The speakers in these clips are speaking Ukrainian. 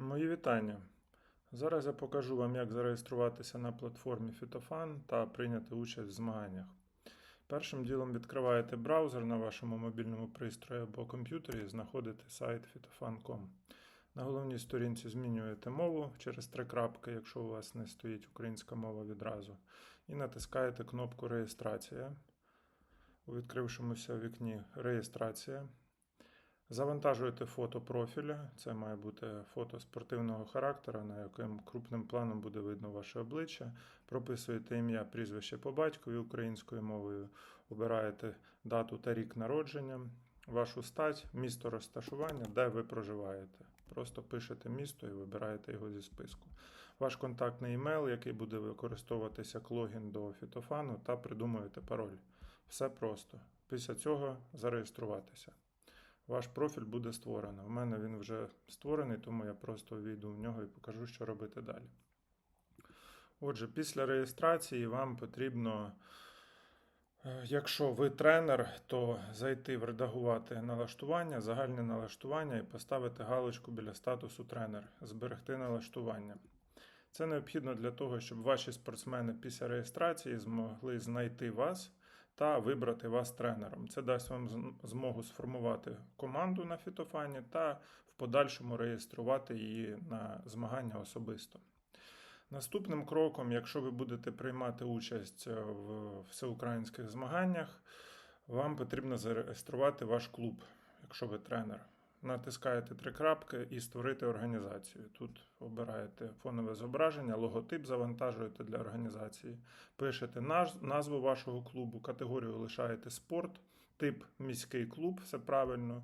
Мої вітання. Зараз я покажу вам, як зареєструватися на платформі Фітофан та прийняти участь в змаганнях. Першим ділом відкриваєте браузер на вашому мобільному пристрої або комп'ютері і знаходите сайт fitofan.com. На головній сторінці змінюєте мову через три крапки, якщо у вас не стоїть українська мова відразу, і натискаєте кнопку Реєстрація. У відкрившомуся вікні Реєстрація. Завантажуєте фото профіля. Це має бути фото спортивного характеру, на яким крупним планом буде видно ваше обличчя. Прописуєте ім'я, прізвище по батькові українською мовою, обираєте дату та рік народження, вашу стать, місто розташування, де ви проживаєте. Просто пишете місто і вибираєте його зі списку. Ваш контактний імейл, який буде використовуватися як логін до фітофану, та придумуєте пароль. Все просто. Після цього зареєструватися. Ваш профіль буде створено. У мене він вже створений, тому я просто війду в нього і покажу, що робити далі. Отже, після реєстрації вам потрібно, е, якщо ви тренер, то зайти в редагувати налаштування, загальне налаштування і поставити галочку біля статусу тренер, зберегти налаштування. Це необхідно для того, щоб ваші спортсмени після реєстрації змогли знайти вас та вибрати вас тренером. Це дасть вам змогу сформувати команду на фітофані та в подальшому реєструвати її на змагання особисто. Наступним кроком, якщо ви будете приймати участь е, в всеукраїнських змаганнях, вам потрібно зареєструвати ваш клуб, якщо ви тренер. Натискаєте три крапки і створити організацію. Тут обираєте фонове зображення, логотип завантажуєте для організації, пишете назву вашого клубу, категорію лишаєте спорт, тип міський клуб, все правильно,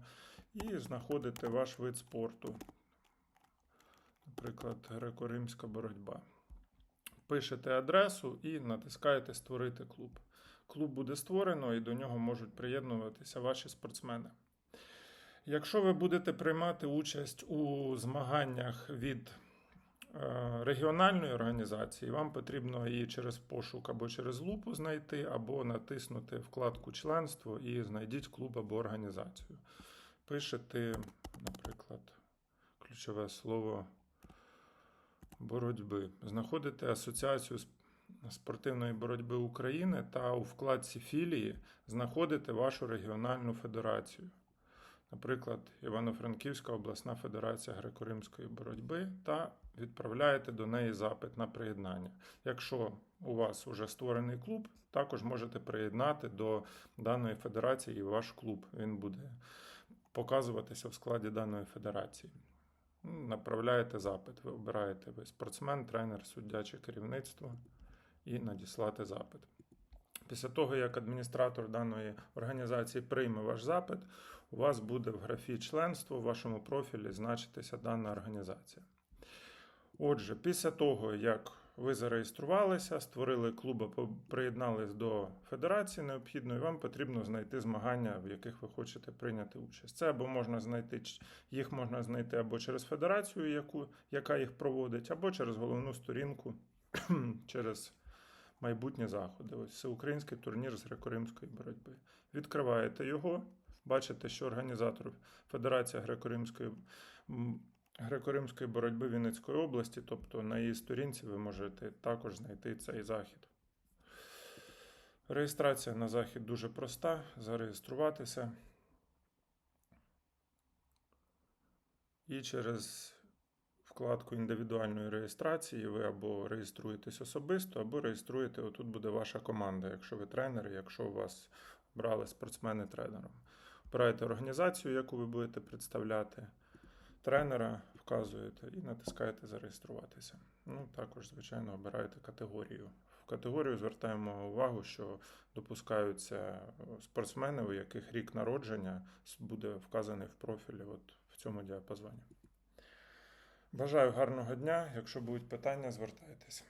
і знаходите ваш вид спорту. Наприклад, греко-римська боротьба. Пишете адресу і натискаєте Створити клуб. Клуб буде створено і до нього можуть приєднуватися ваші спортсмени. Якщо ви будете приймати участь у змаганнях від е, регіональної організації, вам потрібно її через пошук або через лупу знайти, або натиснути вкладку членство і знайдіть клуб або організацію. Пишете, наприклад, ключове слово боротьби. Знаходите асоціацію спортивної боротьби України та у вкладці філії знаходите вашу регіональну федерацію. Наприклад, Івано-Франківська обласна федерація греко-римської боротьби та відправляєте до неї запит на приєднання. Якщо у вас вже створений клуб, також можете приєднати до даної федерації ваш клуб. Він буде показуватися в складі даної федерації. Направляєте запит, ви обираєте ви спортсмен, тренер, суддя чи керівництво і надіслати запит. Після того, як адміністратор даної організації прийме ваш запит, у вас буде в графі членство в вашому профілі значитися дана організація. Отже, після того, як ви зареєструвалися, створили клуб приєднались до федерації необхідної, вам потрібно знайти змагання, в яких ви хочете прийняти участь. Це або можна знайти їх можна знайти або через федерацію, яку, яка їх проводить, або через головну сторінку, через майбутні заходи. Ось всеукраїнський турнір з греко-римської боротьби. Відкриваєте його, бачите, що організатор Федерація греко-римської греко-римської боротьби Вінницької області, тобто на її сторінці ви можете також знайти цей захід. Реєстрація на захід дуже проста. Зареєструватися. І через вкладку індивідуальної реєстрації ви або реєструєтесь особисто, або реєструєте, отут буде ваша команда, якщо ви тренер, якщо у вас брали спортсмени тренером. Обираєте організацію, яку ви будете представляти, тренера вказуєте і натискаєте зареєструватися. Ну, також, звичайно, обираєте категорію. В категорію звертаємо увагу, що допускаються е, спортсмени, у яких рік народження буде вказаний в профілі от в цьому діапазоні. Бажаю гарного дня. Якщо будуть питання, звертайтеся.